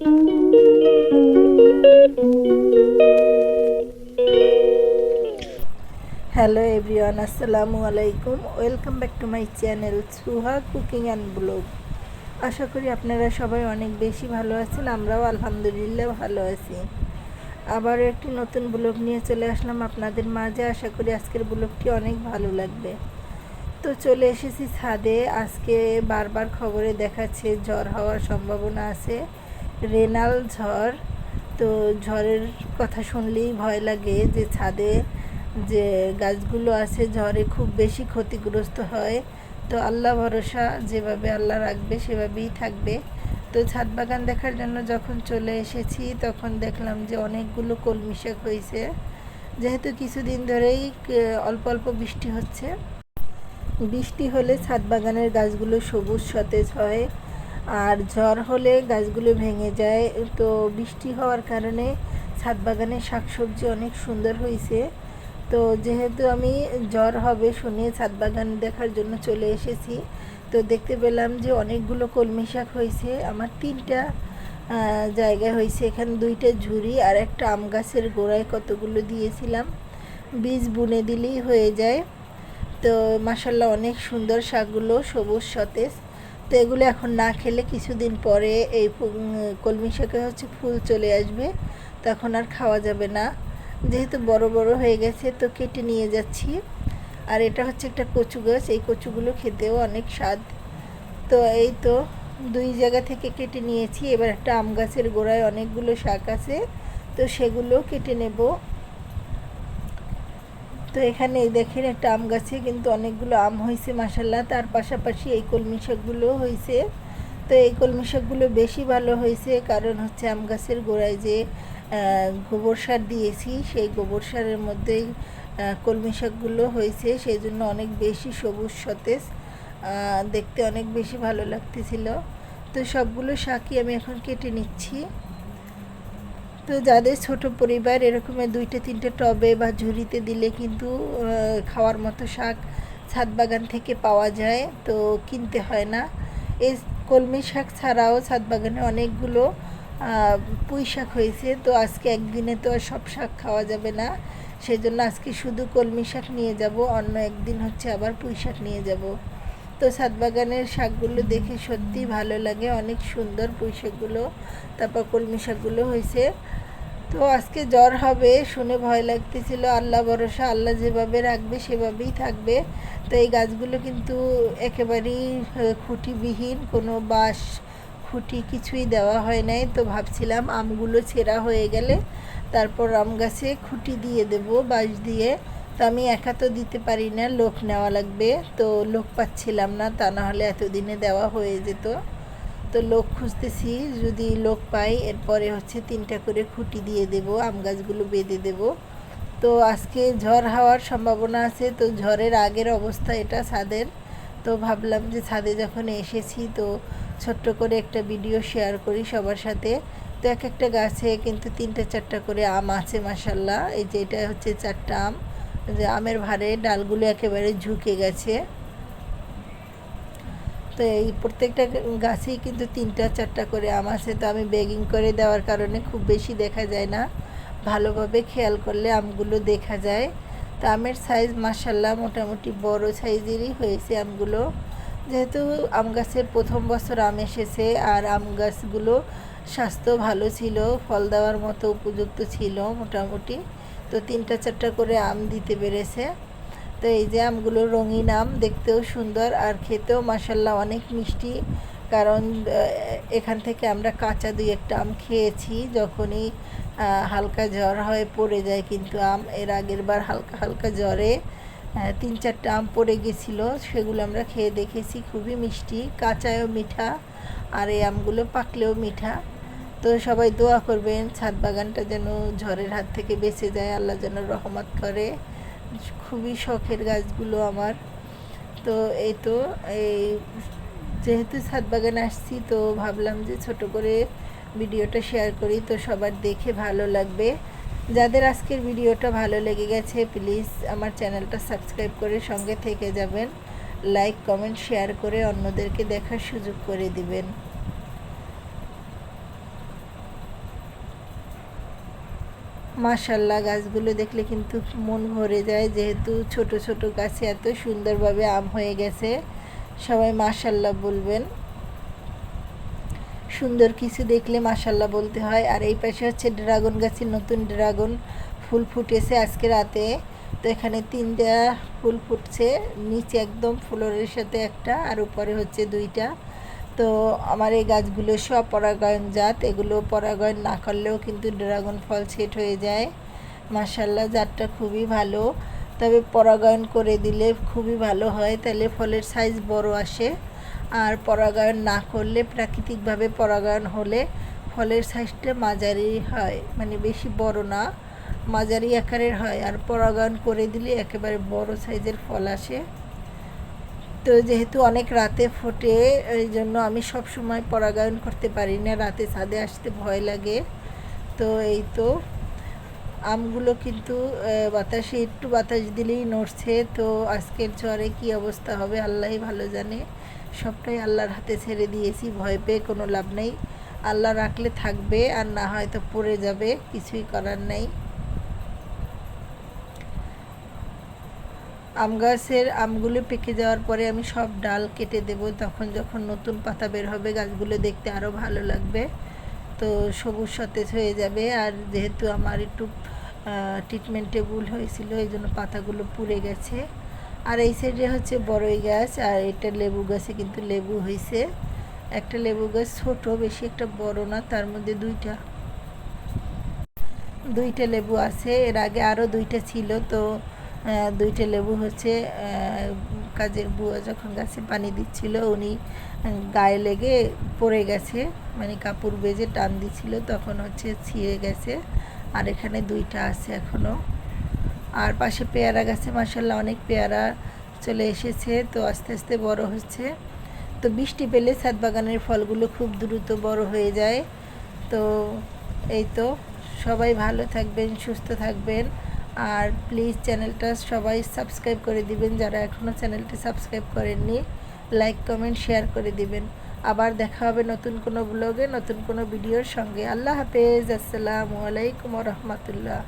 Hello everyone আসসালামু আলাইকুম welcome back to my channel Suha cooking and blog আশা করি আপনারা সবাই অনেক বেশি ভালো আছেন, আমরাও আলহামদুলিল্লাহ ভালো আছি। আবারও একটি নতুন ব্লগ নিয়ে চলে আসলাম আপনাদের মাঝে। আশা করি আজকের ব্লগটি অনেক ভালো লাগবে। তো চলে এসেছি ছাদে। আজকে বারবার খবরে দেখাচ্ছে ঝড় হওয়ার সম্ভাবনা আছে। রেনাল ঝড়। তো ঝড়ের কথা শুনলেই ভয় লাগে যে ছাদে যে গাছগুলো আছে ঝড়ে খুব বেশি ক্ষতিগ্রস্ত হয়। তো আল্লাহ ভরসা, যেভাবে আল্লাহ রাখবে সেভাবেই থাকবে। তো ছাদ বাগান দেখার জন্য যখন চলে এসেছি, তখন দেখলাম যে অনেকগুলো কলমি শাক হয়েছে। যেহেতু কিছুদিন ধরেই অল্প অল্প বৃষ্টি হচ্ছে, বৃষ্টি হলে ছাদ বাগানের গাছগুলো সবুজ, সতেজ হয়। আর ঝড় হলে গাছগুলো ভেঙে যায়। তো বৃষ্টি হওয়ার কারণে ছাদ বাগানের শাকসবজি অনেক সুন্দর হয়েছে তো যেহেতু আমি জ্বর হবে শুনে ছাদ বাগান দেখার জন্য চলে এসেছি। তো দেখতে পেলাম যে অনেকগুলো কলমি শাক হয়েছে আমার তিনটা আহ, জায়গায় হয়েছে এখানে দুইটা ঝুড়ি আর একটা আম গাছের গোড়ায় কতগুলো দিয়েছিলাম। বীজ বুনে দিলেই হয়ে যায়। তো মাসাল্লাহ অনেক সুন্দর শাকগুলো সবুজ সতেজ। তো এগুলো এখন না খেলে কিছুদিন পরে এই কলমি শাকে হচ্ছে ফুল চলে আসবে, তখন আর খাওয়া যাবে না। যেহেতু বড় বড় হয়ে গেছে, তো কেটে নিয়ে যাচ্ছি। আর এটা হচ্ছে একটা কচু গাছ, এই কচুগুলো খেতেও অনেক স্বাদ। তো এই তো দুই জায়গা থেকে কেটে নিয়েছি, এবার একটা আম গাছের গোড়ায় অনেকগুলো শাক আছে, তো সেগুলো কেটে নেব। তো এখানে এই দেখেন একটা আম গাছে কিন্তু অনেকগুলো আম হয়েছে মাসাল্লাহ তার পাশাপাশি এই কলমি শাকগুলো হয়েছে তো এই কলমি শাকগুলো বেশি ভালো হয়েছে কারণ হচ্ছে আম গাছের গোড়ায় যে গোবর সার দিয়েছি, সেই গোবর সারের মধ্যেই কলমি শাকগুলো হয়েছে সেই জন্য অনেক বেশি সবুজ, সতেজ দেখতে অনেক বেশি ভালো লাগতেছিল। তো সবগুলো শাকই আমি এখন কেটে নিচ্ছি। তো যাদের ছোট পরিবার এরকমের দুইটা, তিনটে টবে বা ঝুড়িতে দিলে কিন্তু খাওয়ার মতো শাক ছাদ বাগান থেকে পাওয়া যায়, তো কিনতে হয় না। এই কলমি শাক ছাড়াও ছাদ বাগানে অনেকগুলো পুঁই শাক হয়েছে, তো আজকে একদিনে তো আর সব শাক খাওয়া যাবে না। সেই জন্য আজকে শুধু কলমি শাক নিয়ে যাব, অন্য একদিন হচ্ছে আবার পুঁই শাক নিয়ে যাব। তো বাগানের শাকগুলো দেখে সত্যিই ভালো লাগে। অনেক সুন্দর পুঁই শাকগুলো তারপর কলমি শাকগুলো হয়েছে। তো আজকে জ্বর হবে শুনে ভয় লাগতেছিল। আল্লাহ ভরসা, আল্লাহ যেভাবে রাখবে সেভাবেই থাকবে। তো এই গাছগুলো কিন্তু একেবারেই খুঁটিবিহীন, কোনো বাঁশ, খুঁটি কিছুই দেওয়া হয় নাই। তো ভাবছিলাম আমগুলো ছেঁড়া হয়ে গেলে তারপর আম গাছে খুঁটি দিয়ে দেব, বাঁশ দিয়ে। তো আমি একা তো দিতে পারি না, লোক নেওয়া লাগবে। তো লোক পাচ্ছিলাম না, তা না হলে এতদিনে দেওয়া হয়ে যেত। তো লোক খুঁজতেছি, যদি লোক পাই, এরপরে হচ্ছে তিনটা করে খুঁটি দিয়ে দেব, আম গাছগুলো বেঁধে দেব। তো আজকে ঝড় হওয়ার সম্ভাবনা আছে, তো ঝড়ের আগের অবস্থা এটা ছাদের। তো ভাবলাম যে ছাদে যখন এসেছি, তো ছোট্ট করে একটা ভিডিও শেয়ার করি সবার সাথে। তো এক একটা গাছে কিন্তু তিনটা চারটা করে আম আছে মাসাল্লাহ এই যে এটা হচ্ছে চারটা আম। যে আমের ভারে ডালগুলো একেবারে ঝুঁকে গেছে। তো এই প্রত্যেকটা গাছেই কিন্তু তিনটা, চারটা করে আম আছে। তো আমি বেগিং করে দেওয়ার কারণে খুব বেশি দেখা যায় না। ভালোভাবে খেয়াল করলে আমগুলো দেখা যায়। তো আমের সাইজ মাসাল্লাহ মোটামুটি বড় সাইজেরই হয়েছে আমগুলো। যেহেতু আম গাছের প্রথম বছর আম এসেছে আর আম গাছগুলো স্বাস্থ্য ভালো ছিল, ফল দেওয়ার মতো উপযুক্ত ছিল মোটামুটি। তো তিনটা চারটা করে আম দিতে পেরেছে। তো এই যে আমগুলো রঙিন আম, দেখতেও সুন্দর আর খেতেও মাসাল্লাহ অনেক মিষ্টি। কারণ এখান থেকে আমরা কাঁচা দুই একটা আম খেয়েছি, যখনই হালকা জ্বর হয়ে পড়ে যায় কিন্তু আম এর আগের বার হালকা হালকা জ্বরে তিন চারটা আম পড়ে গেছিল, সেগুলো আমরা খেয়ে দেখেছি, খুবই মিষ্টি, কাঁচায়ও মিঠা, আর এই আমগুলো পাকলেও মিঠা। তো সবাই দোয়া করবেন, ছাদ বাগানটা যেন ঝড়ের হাত থেকে বেঁচে যায়, আল্লাহ যেন রহমত করে। খুবই শখের গাছগুলো আমার। তো এই তো, এই যেহেতু ছাদ বাগানে আসছি, তো ভাবলাম যে ছোট করে ভিডিওটা শেয়ার করি, তো সবার দেখে ভালো লাগবে। যাদের আজকের ভিডিওটা ভালো লেগে গেছে প্লিজ আমার চ্যানেলটা সাবস্ক্রাইব করে সঙ্গে থেকে যাবেন। লাইক কমেন্ট শেয়ার করে অন্যদেরকে দেখার সুযোগ করে দিবেন। মাশাল্লাহ, গাছগুলো দেখলে কিন্তু মন ভরে যায়। যেহেতু ছোট ছোট গাছে এত সুন্দরভাবে আম হয়ে গেছে, সবাই মাশাল্লাহ বলবেন। সুন্দর কিছু দেখলে মাশাল্লাহ বলতে হয়। আর এই পাশে হচ্ছে ড্রাগন গাছের নতুন ড্রাগন ফুল ফুটেছে আজকে রাতে। তো এখানে তিনটা ফুল ফুটছে, নিচে একদম ফ্লোরের সাথে একটা আর উপরে হচ্ছে দুইটা। তো আমার এই গাছগুলো সব পরাগায়ন জাত, এগুলো পরাগায়ন না করলেও কিন্তু ড্রাগন ফল সেট হয়ে যায়। মাসাল্লাহ জাতটা খুবই ভালো। তবে পরাগায়ন করে দিলে খুবই ভালো হয়, তাহলে ফলের সাইজ বড় আসে। আর পরাগায়ন না করলে, প্রাকৃতিকভাবে পরাগায়ন হলে ফলের সাইজটা মাঝারি হয় মানে বেশি বড় না, মাঝারি আকারের হয়। আর পরাগায়ন করে দিলে একেবারে বড় সাইজের ফল আসে। তো যেহেতু অনেক রাতে ফোটে, এই জন্য আমি সব সময় পরাগায়ন করতে পারি না, রাতে ছাদে আসতে ভয় লাগে। তো এই তো, আমগুলো কিন্তু বাতাসে, একটু বাতাস দিলেই নড়ছে। তো আজকের জ্বরে কি অবস্থা হবে আল্লাহই ভালো জানে। সবটাই আল্লাহর হাতে ছেড়ে দিয়েছি, ভয় পেয়ে কোনো লাভ নেই। আল্লাহ রাখলে থাকবে, আর না হয়তো পড়ে যাবে, কিছুই করার নেই। আম গাছের আমগুলো পেকে যাওয়ার পরে আমি সব ডাল কেটে দেব। তখন যখন নতুন পাতা বের হবে, গাছগুলো দেখতে আরও ভালো লাগবে। তো সবুজ সতেজ হয়ে যাবে। আর যেহেতু আমার একটু ট্রিটমেন্টে ভুল হয়েছিল, এই জন্য পাতাগুলো পুড়ে গেছে। আর এই সাইডে হচ্ছে বড়ই গাছ, আর এটা লেবু গাছে কিন্তু লেবু হয়েছে একটা লেবু গাছ ছোট, বেশি একটা বড় না, তার মধ্যে দুইটা। দুইটা লেবু আছে। এর আগে আরও দুইটা ছিল, তো দুইটা লেবু হচ্ছে কাজের বুয়া যখন গাছে পানি দিচ্ছিল, উনি গায়ে লেগে পড়ে গেছে মানে কাপড় বেজে টান দিচ্ছিল, তখন হচ্ছে ছিঁড়ে গেছে। আর এখানে দুইটা আছে এখনও আর পাশে পেয়ারা গাছে মাসাল্লাহ অনেক পেয়ারা চলে এসেছে, তো আস্তে আস্তে বড় হচ্ছে। তো বৃষ্টি পেলে ছাদ বাগানের ফলগুলো খুব দ্রুত বড় হয়ে যায়। তো এই তো, সবাই ভালো থাকবেন, সুস্থ থাকবেন। আর প্লিজ চ্যানেলটা সবাই সাবস্ক্রাইব করে দিবেন। যারা এখনও চ্যানেলটি সাবস্ক্রাইব করেননি লাইক কমেন্ট শেয়ার করে দিবেন। আবার দেখা হবে নতুন কোনো ব্লগে নতুন কোনো ভিডিওর সঙ্গে। আল্লাহ হাফেজ। আসসালামু আলাইকুম রহমতুল্লাহ।